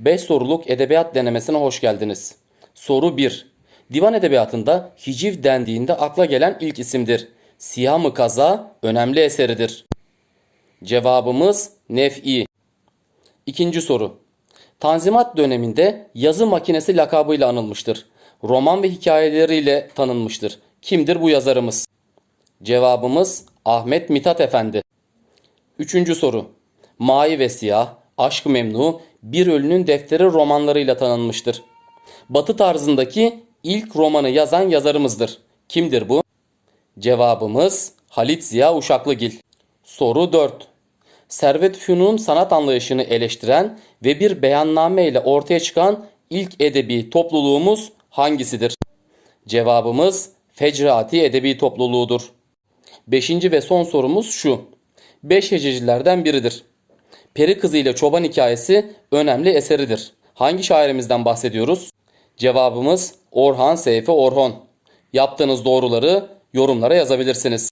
5 soruluk edebiyat denemesine hoş geldiniz. Soru 1. Divan edebiyatında hiciv dendiğinde akla gelen ilk isimdir. Siyah-ı Kaza önemli eseridir. Cevabımız Nef'i. İkinci soru. Tanzimat döneminde yazı makinesi lakabıyla anılmıştır. Roman ve hikayeleriyle tanınmıştır. Kimdir bu yazarımız? Cevabımız Ahmet Mithat Efendi. Üçüncü soru. Mavi ve Siyah, Aşk-ı Memnu, Bir Ölünün Defteri romanlarıyla tanınmıştır. Batı tarzındaki ilk romanı yazan yazarımızdır. Kimdir bu? Cevabımız Halit Ziya Uşaklıgil. Soru 4. Servet Fünun sanat anlayışını eleştiren ve bir beyanname ile ortaya çıkan ilk edebi topluluğumuz hangisidir? Cevabımız Fecrati Edebi Topluluğudur. Beşinci ve son sorumuz şu. Beş hececilerden biridir. Peri Kızı ile Çoban hikayesi önemli eseridir. Hangi şairimizden bahsediyoruz? Cevabımız Orhan Seyfi Orhon. Yaptığınız doğruları yorumlara yazabilirsiniz.